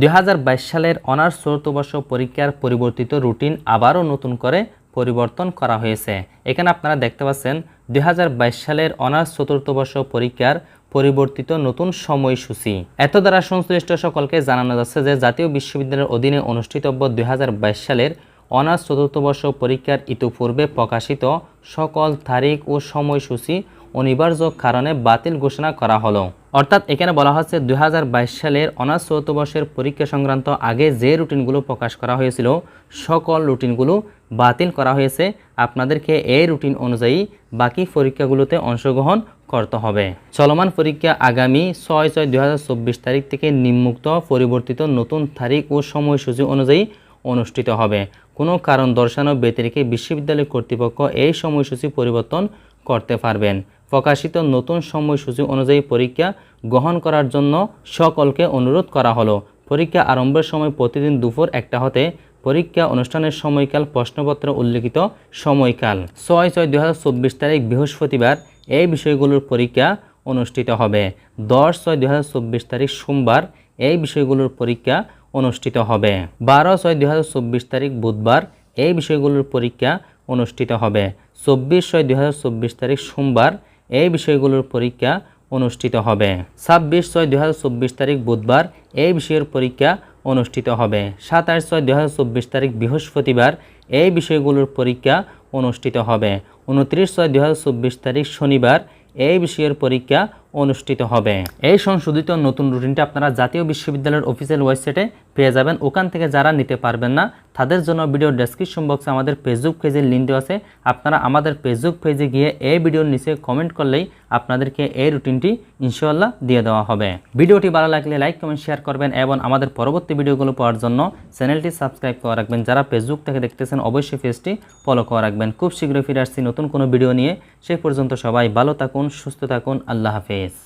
দুই হাজার বাইশ সালের অনার্স চতুর্থ বর্ষ পরীক্ষার পরিবর্তিত রুটিন আবারও নতুন করে পরিবর্তন করা হয়েছে। এখানে আপনারা দেখতে পাচ্ছেন, দুই হাজার বাইশ সালের অনার্স চতুর্থ বর্ষ পরীক্ষার পরিবর্তিত নতুন সময়সূচি। এত দ্বারা সংশ্লিষ্ট সকলকে জানানো যাচ্ছে যে জাতীয় বিশ্ববিদ্যালয়ের অধীনে অনুষ্ঠিতব্য দুই হাজার বাইশ সালের অনার্স চতুর্থ বর্ষ পরীক্ষার ইতিপূর্বে প্রকাশিত সকল তারিখ ও সময়সূচি অনিবার্য কারণে বাতিল ঘোষণা করা হলো। অর্থাৎ এখানে বলা হচ্ছে দু হাজার বাইশ সালের অনার্স চতুর্থ বর্ষের পরীক্ষা সংক্রান্ত আগে যে রুটিনগুলো প্রকাশ করা হয়েছিল, সকল রুটিনগুলো বাতিল করা হয়েছে। আপনাদেরকে এই রুটিন অনুযায়ী বাকি পরীক্ষাগুলোতে অংশগ্রহণ করতে হবে। চলমান পরীক্ষা আগামী ছয় ছয় দুই তারিখ থেকে নিম্মুক্ত পরিবর্তিত নতুন তারিখ ও সময়সূচি অনুযায়ী অনুষ্ঠিত হবে। কোনো কারণ দর্শানো ব্যতিরেকে বিশ্ববিদ্যালয় কর্তৃপক্ষ এই সময়সূচি পরিবর্তন করতে পারবেন। প্রকাশিত নতুন সময়সূচি অনুযায়ী পরীক্ষা গ্রহণ করার জন্য সকলকে অনুরোধ করা হলো। পরীক্ষা আরম্ভের সময় প্রতিদিন দুপুর একটা হতে পরীক্ষা অনুষ্ঠানের সময়কাল, প্রশ্নপত্র, উল্লেখিত সময়কাল। ছয় ছয় দুই তারিখ বৃহস্পতিবার এই বিষয়গুলোর পরীক্ষা অনুষ্ঠিত হবে। দশ ছয় দুই তারিখ সোমবার এই বিষয়গুলোর পরীক্ষা অনুষ্ঠিত হবে। বারো ছয় দুই তারিখ বুধবার এই বিষয়গুলোর পরীক্ষা অনুষ্ঠিত হবে। চব্বিশ ছয় দুই তারিখ সোমবার এই বিষয়গুলোর পরীক্ষা অনুষ্ঠিত হবে। ছাব্বিশ ছয় দুই তারিখ বুধবার এই বিষয়ের পরীক্ষা অনুষ্ঠিত হবে। সাতাশ ছয় দুই তারিখ বৃহস্পতিবার এই বিষয়গুলোর পরীক্ষা অনুষ্ঠিত হবে। উনত্রিশ ছয় দুই তারিখ শনিবার এই বিষয়ের পরীক্ষা অনুষ্ঠিত হবে। এই সংশোধিত নতুন রুটিনটা আপনারা জাতীয় বিশ্ববিদ্যালয়ের অফিসিয়াল ওয়েবসাইটে পেয়ে যাবেন। ওখান থেকে যারা নিতে পারবেন না, তাদের জন্য ভিডিও ডেসক্রিপশন বক্সে আমাদের ফেসবুক পেজের লিঙ্ক দেওয়া আছে। আপনারা আমাদের ফেসবুক পেজে গিয়ে এই ভিডিওর নিচে কমেন্ট করলেই আপনাদেরকে এই রুটিনটি ইনশাআল্লাহ দিয়ে দেওয়া হবে। ভিডিওটি ভালো লাগলে লাইক কমেন্ট শেয়ার করবেন এবং আমাদের পরবর্তী ভিডিওগুলো পাওয়ার জন্য চ্যানেলটি সাবস্ক্রাইব করে রাখবেন। যারা ফেসবুক থেকে দেখতেছেন, অবশ্যই পেজটি ফলো করে রাখবেন। খুব শীঘ্রই ফিরে আসছি নতুন কোনো ভিডিও নিয়ে। সেই পর্যন্ত সবাই ভালো থাকুন, সুস্থ থাকুন। আল্লাহ হাফেজ। です。